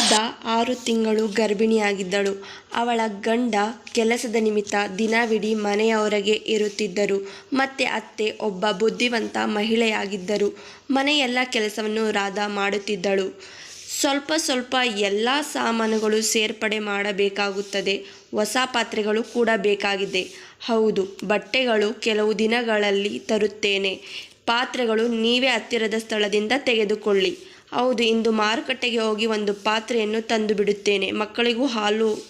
ರಾಧಾ ಆರು ತಿಂಗಳು ಗರ್ಭಿಣಿಯಾಗಿದ್ದಳು. ಅವಳ ಗಂಡ ಕೆಲಸದ ನಿಮಿತ್ತ ದಿನವಿಡೀ ಮನೆಯ ಹೊರಗೆ ಇರುತ್ತಿದ್ದರು. ಮತ್ತೆ ಅತ್ತೆ ಒಬ್ಬ ಬುದ್ಧಿವಂತ ಮಹಿಳೆಯಾಗಿದ್ದರು. ಮನೆಯೆಲ್ಲ ಕೆಲಸವನ್ನು ರಾಧಾ ಮಾಡುತ್ತಿದ್ದಳು. ಸ್ವಲ್ಪ ಸ್ವಲ್ಪ ಎಲ್ಲ ಸಾಮಾನುಗಳು ಸೇರ್ಪಡೆ ಮಾಡಬೇಕಾಗುತ್ತದೆ. ಹೊಸ ಪಾತ್ರೆಗಳು ಕೂಡ ಬೇಕಾಗಿದೆ. ಹೌದು, ಬಟ್ಟೆಗಳು ಕೆಲವು ದಿನಗಳಲ್ಲಿ ತರುತ್ತೇನೆ. ಪಾತ್ರೆಗಳು ನೀವೇ ಹತ್ತಿರದ ಸ್ಥಳದಿಂದ ತೆಗೆದುಕೊಳ್ಳಿ. ಹೌದು ಇಂದು ಮಾರುಕಟ್ಟೆಗೆ ಹೋಗಿ ಒಂದು ಪಾತ್ರೆಯನ್ನು ತಂದು ಬಿಡುತ್ತೇನೆ. ಮಕ್ಕಳಿಗೂ ಹಾಲು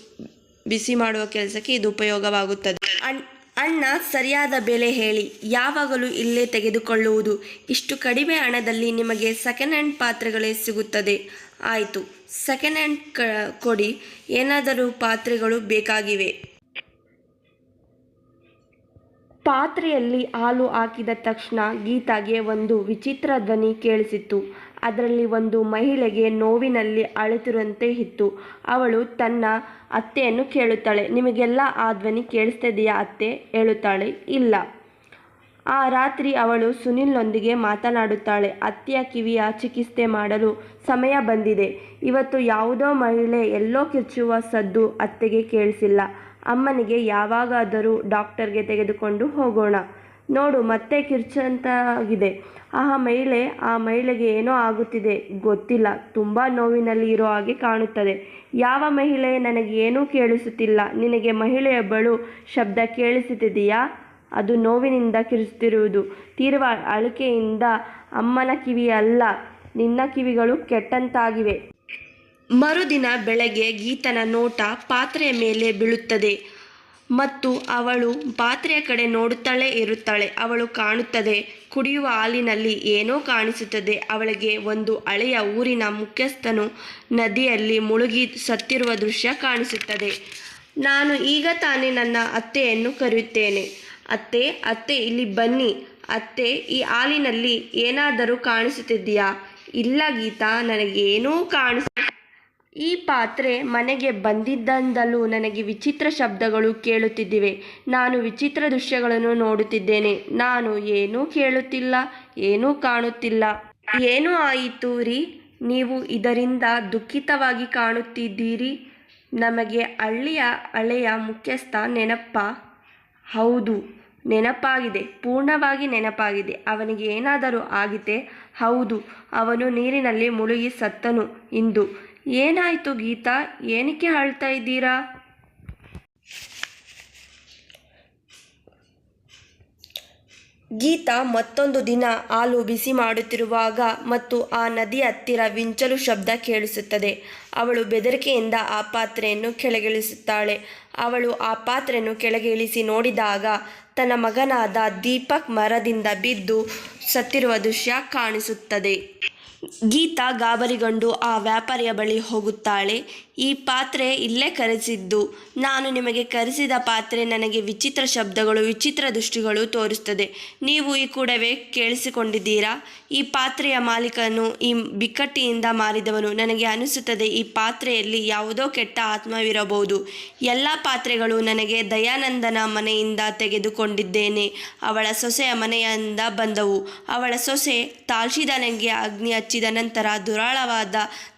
ಬಿಸಿ ಮಾಡುವ ಕೆಲಸಕ್ಕೆ ಇದು ಉಪಯೋಗವಾಗುತ್ತದೆ. ಅಣ್- ಅಣ್ಣ ಸರಿಯಾದ ಬೆಲೆ ಹೇಳಿ ಯಾವಾಗಲೂ ಇಲ್ಲೇ ತೆಗೆದುಕೊಳ್ಳುವುದು. ಇಷ್ಟು ಕಡಿಮೆ ಹಣದಲ್ಲಿ ನಿಮಗೆ ಸೆಕೆಂಡ್ ಹ್ಯಾಂಡ್ ಪಾತ್ರೆಗಳೇ ಸಿಗುತ್ತದೆ. ಆಯಿತು ಸೆಕೆಂಡ್ ಹ್ಯಾಂಡ್ ಕ ಕೊಡಿ ಏನಾದರೂ ಪಾತ್ರೆಗಳು ಬೇಕಾಗಿವೆ. ಪಾತ್ರೆಯಲ್ಲಿ ಹಾಲು ಹಾಕಿದ ತಕ್ಷಣ ಗೀತಾಗೆ ಒಂದು ವಿಚಿತ್ರ ಧ್ವನಿ ಕೇಳಿಸಿತು ಅದರಲ್ಲಿ ಒಂದು ಮಹಿಳೆಗೆ ನೋವಿನಲ್ಲಿ ಅಳುತ್ತಿರುವಂತೆ ಇತ್ತು. ಅವಳು ತನ್ನ ಅತ್ತೆಯನ್ನು ಕೇಳುತ್ತಾಳೆ. ನಿಮಗೆಲ್ಲ ಆ ಧ್ವನಿ ಕೇಳಿಸ್ತಿದೆಯಾ ಅತ್ತೆ? ಹೇಳುತ್ತಾಳೆ. ಇಲ್ಲ. ಆ ರಾತ್ರಿ ಅವಳು ಸುನಿಲ್ನೊಂದಿಗೆ ಮಾತನಾಡುತ್ತಾಳೆ. ಅತ್ತೆಯ ಕಿವಿಯ ಚಿಕಿತ್ಸೆ ಮಾಡಲು ಸಮಯ ಬಂದಿದೆ. ಇವತ್ತು ಯಾವುದೋ ಮಹಿಳೆ ಎಲ್ಲೋ ಕಿರ್ಚುವ ಸದ್ದು ಅತ್ತೆಗೆ ಕೇಳಿಸಿಲ್ಲ. ಅಮ್ಮನಿಗೆ ಯಾವಾಗಾದರೂ ಡಾಕ್ಟರ್ಗೆ ತೆಗೆದುಕೊಂಡು ಹೋಗೋಣ. ನೋಡು, ಮತ್ತೆ ಕಿರ್ಚಂತಾಗಿದೆ. ಆ ಮಹಿಳೆ, ಆ ಮಹಿಳೆಗೆ ಏನೋ ಆಗುತ್ತಿದೆ. ಗೊತ್ತಿಲ್ಲ. ತುಂಬ ನೋವಿನಲ್ಲಿ ಇರೋ ಹಾಗೆ ಕಾಣುತ್ತದೆ. ಯಾವ ಮಹಿಳೆ ನನಗೆ ಏನೂ ಕೇಳಿಸುತ್ತಿಲ್ಲ. ನಿನಗೆ ಮಹಿಳೆಯೊಬ್ಬಳು ಶಬ್ದ ಕೇಳಿಸುತ್ತಿದೆಯಾ? ಅದು ನೋವಿನಿಂದ ಕಿರಿಸುತ್ತಿರುವುದು. ತೀರ್ವ ಅಳಿಕೆಯಿಂದ ಅಮ್ಮನ ಕಿವಿ ಅಲ್ಲ, ನಿನ್ನ ಕಿವಿಗಳು ಕೆಟ್ಟಂತಾಗಿವೆ. ಮರುದಿನ ಬೆಳಗ್ಗೆ ಗೀತನ ನೋಟ ಪಾತ್ರೆಯ ಮೇಲೆ ಬೀಳುತ್ತದೆ. ಮತ್ತು ಅವಳು ಪಾತ್ರೆಯ ಕಡೆ ನೋಡುತ್ತಲೇ ಇರುತ್ತಾಳೆ. ಅವಳು ಕಾಣುತ್ತದೆ, ಕುಡಿಯುವ ಹಾಲಿನಲ್ಲಿ ಏನೋ ಕಾಣಿಸುತ್ತದೆ. ಅವಳಿಗೆ ಒಂದು ಹಳೆಯ ಊರಿನ ಮುಖ್ಯಸ್ಥನು ನದಿಯಲ್ಲಿ ಮುಳುಗಿ ಸತ್ತಿರುವ ದೃಶ್ಯ ಕಾಣಿಸುತ್ತದೆ. ನಾನು ಈಗ ತಾನೇ ನನ್ನ ಅತ್ತೆಯನ್ನು ಕರೆಯುತ್ತೇನೆ. ಅತ್ತೆ ಅತ್ತೆ, ಇಲ್ಲಿ ಬನ್ನಿ. ಅತ್ತೆ, ಈ ಹಾಲಿನಲ್ಲಿ ಏನಾದರೂ ಕಾಣಿಸುತ್ತಿದೆಯಾ? ಇಲ್ಲ ಗೀತಾ, ನನಗೇನೂ ಕಾಣಿಸ ಈ ಪಾತ್ರೆ ಮನೆಗೆ ಬಂದಿದ್ದಂದಲೂ ನನಗೆ ವಿಚಿತ್ರ ಶಬ್ದಗಳು ಕೇಳುತ್ತಿದ್ದಿವೆ. ನಾನು ವಿಚಿತ್ರ ದೃಶ್ಯಗಳನ್ನು ನೋಡುತ್ತಿದ್ದೇನೆ. ನಾನು ಏನೂ ಕೇಳುತ್ತಿಲ್ಲ, ಏನೂ ಕಾಣುತ್ತಿಲ್ಲ. ಏನು ಆಯಿತು ರೀ? ನೀವು ಇದರಿಂದ ದುಃಖಿತವಾಗಿ ಕಾಣುತ್ತಿದ್ದೀರಿ? ನಮಗೆ ಹಳ್ಳಿಯ ಹಳೆಯ ಮುಖ್ಯಸ್ಥ ನೆನಪ? ಹೌದು, ನೆನಪಾಗಿದೆ, ಪೂರ್ಣವಾಗಿ ನೆನಪಾಗಿದೆ. ಅವನಿಗೆ ಏನಾದರೂ ಆಗಿದೆ ಹೌದು, ಅವನು ನೀರಿನಲ್ಲಿ ಮುಳುಗಿ ಸತ್ತನು. ಇಂದು ಏನಾಯಿತು ಗೀತಾ? ಏನಕ್ಕೆ ಅಳ್ತಾ ಇದ್ದೀರಾ? ಗೀತಾ ಮತ್ತೊಂದು ದಿನ ಹಾಲು ಬಿಸಿ ಮಾಡುತ್ತಿರುವಾಗ ಮತ್ತು ಆ ನದಿ ಹತ್ತಿರ ವಿಂಚಲು ಶಬ್ದ ಕೇಳಿಸುತ್ತದೆ. ಅವಳು ಬೆದರಿಕೆಯಿಂದ ಆ ಪಾತ್ರೆಯನ್ನು ಕೆಳಗಿಳಿಸುತ್ತಾಳೆ. ಅವಳು ಆ ಪಾತ್ರೆಯನ್ನು ಕೆಳಗೆ ಇಳಿಸಿ ನೋಡಿದಾಗ ತನ್ನ ಮಗನಾದ ದೀಪಕ್ ಮರದಿಂದ ಬಿದ್ದು ಸತ್ತಿರುವ ದೃಶ್ಯ ಕಾಣಿಸುತ್ತದೆ. ಗೀತಾ ಗಾಬರಿಗೊಂಡು ಆ ವ್ಯಾಪಾರಿಯ ಬಳಿ ಹೋಗುತ್ತಾಳೆ. ಈ ಪಾತ್ರೆ ಇಲ್ಲೇ ಕರೆಸಿದ್ದು. ನಾನು ನಿಮಗೆ ಕರೆಸಿದ ಪಾತ್ರೆ ನನಗೆ ವಿಚಿತ್ರ ಶಬ್ದಗಳು, ವಿಚಿತ್ರ ದೃಷ್ಟಿಗಳು ತೋರಿಸುತ್ತದೆ ನೀವು ಈ ಕೂಡವೇ ಕೇಳಿಸಿಕೊಂಡಿದ್ದೀರಾ? ಈ ಪಾತ್ರೆಯ ಮಾಲೀಕನು ಈ ಬಿಕ್ಕಟ್ಟಿಯಿಂದ ಮಾರಿದವನು. ನನಗೆ ಅನಿಸುತ್ತದೆ ಈ ಪಾತ್ರೆಯಲ್ಲಿ ಯಾವುದೋ ಕೆಟ್ಟ ಆತ್ಮವಿರಬಹುದು. ಎಲ್ಲ ಪಾತ್ರೆಗಳು ನನಗೆ ದಯಾನಂದನ ಮನೆಯಿಂದ ತೆಗೆದುಕೊಂಡಿದ್ದೇನೆ. ಅವಳ ಸೊಸೆಯ ಮನೆಯಿಂದ ಬಂದವು. ಅವಳ ಸೊಸೆ ತಾಳ್ಸಿದನಿಗೆ ಅಗ್ನಿ ಹಚ್ಚಿದ ನಂತರ ದುರಾಳವಾದ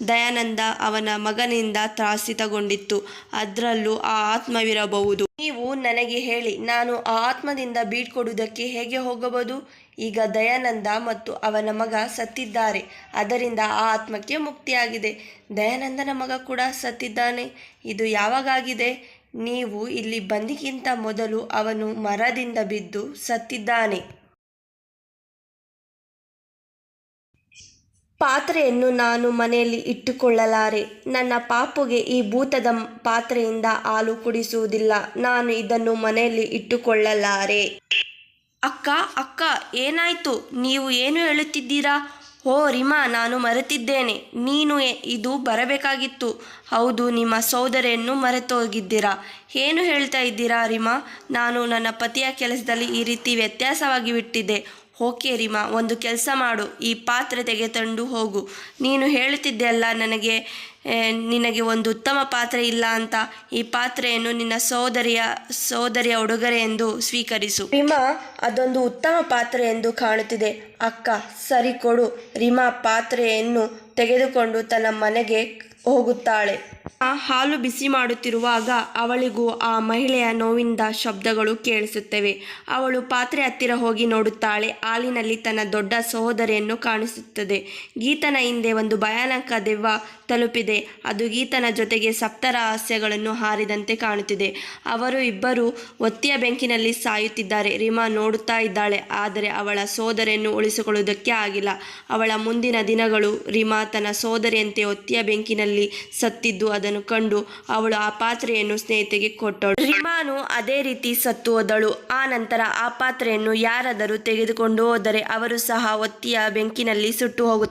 ದಯಾನಂದ ಅವನ ಮಗನಿಂದ ತ್ರಾಸಿತಗೊಂಡಿತ್ತು. ಅದರಲ್ಲೂ ಆ ಆತ್ಮವಿರಬಹುದು. ನೀವು ನನಗೆ ಹೇಳಿ, ನಾನು ಆ ಆತ್ಮದಿಂದ ಬೀಳ್ಕೊಡುವುದಕ್ಕೆ ಹೇಗೆ ಹೋಗಬಹುದು? ಈಗ ದಯಾನಂದ ಮತ್ತು ಅವನ ಮಗ ಸತ್ತಿದ್ದಾರೆ. ಅದರಿಂದ ಆ ಆತ್ಮಕ್ಕೆ ಮುಕ್ತಿಯಾಗಿದೆ. ದಯಾನಂದನ ಮಗ ಕೂಡ ಸತ್ತಿದ್ದಾನೆ. ಇದು ಯಾವಾಗಾಗಿದೆ? ನೀವು ಇಲ್ಲಿ ಬಂದಿಗಿಂತ ಮೊದಲು ಅವನು ಮರದಿಂದ ಬಿದ್ದು ಸತ್ತಿದ್ದಾನೆ. ಪಾತ್ರೆಯನ್ನು ನಾನು ಮನೆಯಲ್ಲಿ ಇಟ್ಟುಕೊಳ್ಳಲಾರೆ. ನನ್ನ ಪಾಪುಗೆ ಈ ಭೂತದ ಪಾತ್ರೆಯಿಂದ ಹಾಲು ಕುಡಿಸುವುದಿಲ್ಲ. ನಾನು ಇದನ್ನು ಮನೆಯಲ್ಲಿ ಇಟ್ಟುಕೊಳ್ಳಲಾರೆ. ಅಕ್ಕ ಅಕ್ಕ, ಏನಾಯ್ತು? ನೀವು ಏನು ಹೇಳುತ್ತಿದ್ದೀರಾ? ಓ ರಿಮಾ, ನಾನು ಮರೆತಿದ್ದೇನೆ. ನೀನು ಇದು ಬರಬೇಕಾಗಿತ್ತು. ಹೌದು, ನಿಮ್ಮ ಸೋದರಿಯನ್ನು ಮರೆತೋಗಿದ್ದೀರಾ? ಏನು ಹೇಳ್ತಾ ಇದ್ದೀರಾ, ರಿಮಾ? ನಾನು ನನ್ನ ಪತಿಯ ಕೆಲಸದಲ್ಲಿ ಈ ರೀತಿ ವ್ಯತ್ಯಾಸವಾಗಿ ಬಿಟ್ಟಿದ್ದೆ. ಓಕೆ ರಿಮಾ ಒಂದು ಕೆಲಸ ಮಾಡು, ಈ ಪಾತ್ರೆ ತೆಗೆತಂಡು ಹೋಗು. ನೀನು ಹೇಳುತ್ತಿದ್ದೆ ಅಲ್ಲ, ನನಗೆ ನಿನಗೆ ಒಂದು ಉತ್ತಮ ಪಾತ್ರೆ ಇಲ್ಲ ಅಂತ. ಈ ಪಾತ್ರೆಯನ್ನು ನಿನ್ನ ಸೋದರಿಯ ಸೋದರಿಯ ಉಡುಗೊರೆ ಎಂದು ಸ್ವೀಕರಿಸು. ರಿಮಾ ಅದೊಂದು ಉತ್ತಮ ಪಾತ್ರೆ ಎಂದು ಕಾಣುತ್ತಿದೆ. ಅಕ್ಕ, ಸರಿ ಕೊಡು. ರಿಮಾ ಪಾತ್ರೆಯನ್ನು ತೆಗೆದುಕೊಂಡು ತನ್ನ ಮನೆಗೆ ಹೋಗುತ್ತಾಳೆ. ಹಾಲು ಬಿಸಿ ಮಾಡುತ್ತಿರುವಾಗ ಅವಳಿಗೂ ಆ ಮಹಿಳೆಯ ನೋವಿಂದ ಶಬ್ದಗಳು ಕೇಳಿಸುತ್ತವೆ. ಅವಳು ಪಾತ್ರೆ ಹತ್ತಿರ ಹೋಗಿ ನೋಡುತ್ತಾಳೆ. ಹಾಲಿನಲ್ಲಿ ತನ್ನ ದೊಡ್ಡ ಸಹೋದರಿಯನ್ನು ಕಾಣಿಸುತ್ತದೆ. ಗೀತನ ಹಿಂದೆ ಒಂದು ಭಯಾನಕ ದೆವ್ವ ತಲುಪಿದೆ. ಅದು ಗೀತನ ಜೊತೆಗೆ ಸಪ್ತರಹಸ್ಯಗಳನ್ನು ಹಾರಿದಂತೆ ಕಾಣುತ್ತಿದೆ. ಅವರು ಇಬ್ಬರು ಒತ್ತಿಯ ಬೆಂಕಿನಲ್ಲಿ ಸಾಯುತ್ತಿದ್ದಾರೆ. ರಿಮಾ ನೋಡುತ್ತಾ ಇದ್ದಾಳೆ, ಆದರೆ ಅವಳ ಸೋದರಿಯನ್ನು ಉಳಿಸಿಕೊಳ್ಳುವುದಕ್ಕೆ ಆಗಿಲ್ಲ. ಅವಳ ಮುಂದಿನ ದಿನಗಳು ರಿಮಾ ತನ್ನ ಸೋದರಿಯಂತೆ ಒತ್ತಿಯ ಬೆಂಕಿನಲ್ಲಿ ಸತ್ತಿದ್ದು ಅದನ್ನು ಕಂಡು ಅವಳು ಆ ಪಾತ್ರೆಯನ್ನು ಸ್ನೇಹಿತೆಗೆ ಕೊಟ್ಟಳು. ರಿಮಾನು ಅದೇ ರೀತಿ ಸತ್ತು ಹೋದಳು ಆ ನಂತರ ಆ ಪಾತ್ರೆಯನ್ನು ಯಾರಾದರೂ ತೆಗೆದುಕೊಂಡು ಹೋದರೆ ಅವರು ಸಹ ಒತ್ತಿಯ ಬೆಂಕಿನಲ್ಲಿ ಸುಟ್ಟು ಹೋಗುತ್ತಾರೆ.